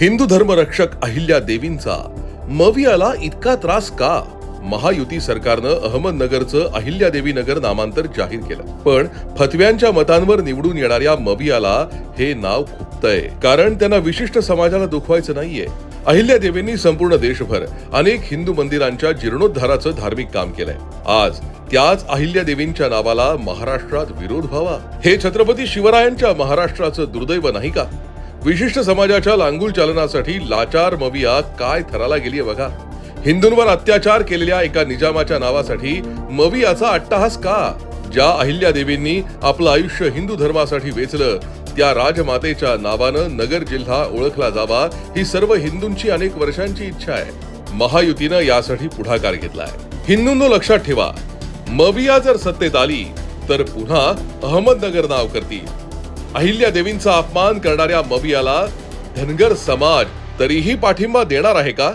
हिंदू धर्मरक्षक अहिल्या देवींचा मवियाला इतका त्रास का? महायुती सरकारनं अहमदनगरचं अहिल्यादेवी नगर नामांतर जाहीर केलं. पण फतव्यांच्या मतांवर निवडून येणाऱ्या मवियाला हे नाव खुपतंय. कारण त्यांना विशिष्ट समाजाला दुखवायचं नाहीये. अहिल्या देवींनी संपूर्ण देशभर अनेक हिंदू मंदिरांच्या जीर्णोद्धाराचं धार्मिक काम केलंय. आज त्याच अहिल्या देवींच्या नावाला महाराष्ट्रात विरोध व्हावा. हे छत्रपती शिवरायांच्या महाराष्ट्राचं दुर्दैव नाही का? विशिष्ट समाजाच्या लांगूल चालनासाठी लाचार मविया काय थराला गेलीय बघा. हिंदूंवर अत्याचार केलेल्या एका निजामाच्या नावासाठी मवियाचा अट्टहास का? ज्या अहिल्या देवींनी आपलं आयुष्य हिंदू धर्मासाठी वेचलं त्या राजमातेच्या नावानं नगर जिल्हा ओळखला जावा ही सर्व हिंदूंची अनेक वर्षांची इच्छा आहे. महायुतीनं यासाठी पुढाकार घेतलाय. हिंदूंनो लक्षात ठेवा मविया जर सत्तेत आली तर पुन्हा अहमदनगर नाव करतील. अहिल्या देवींचा अपमान करणाऱ्या मवियाला धनगर समाज तरीही पाठिंबा देणार आहे का?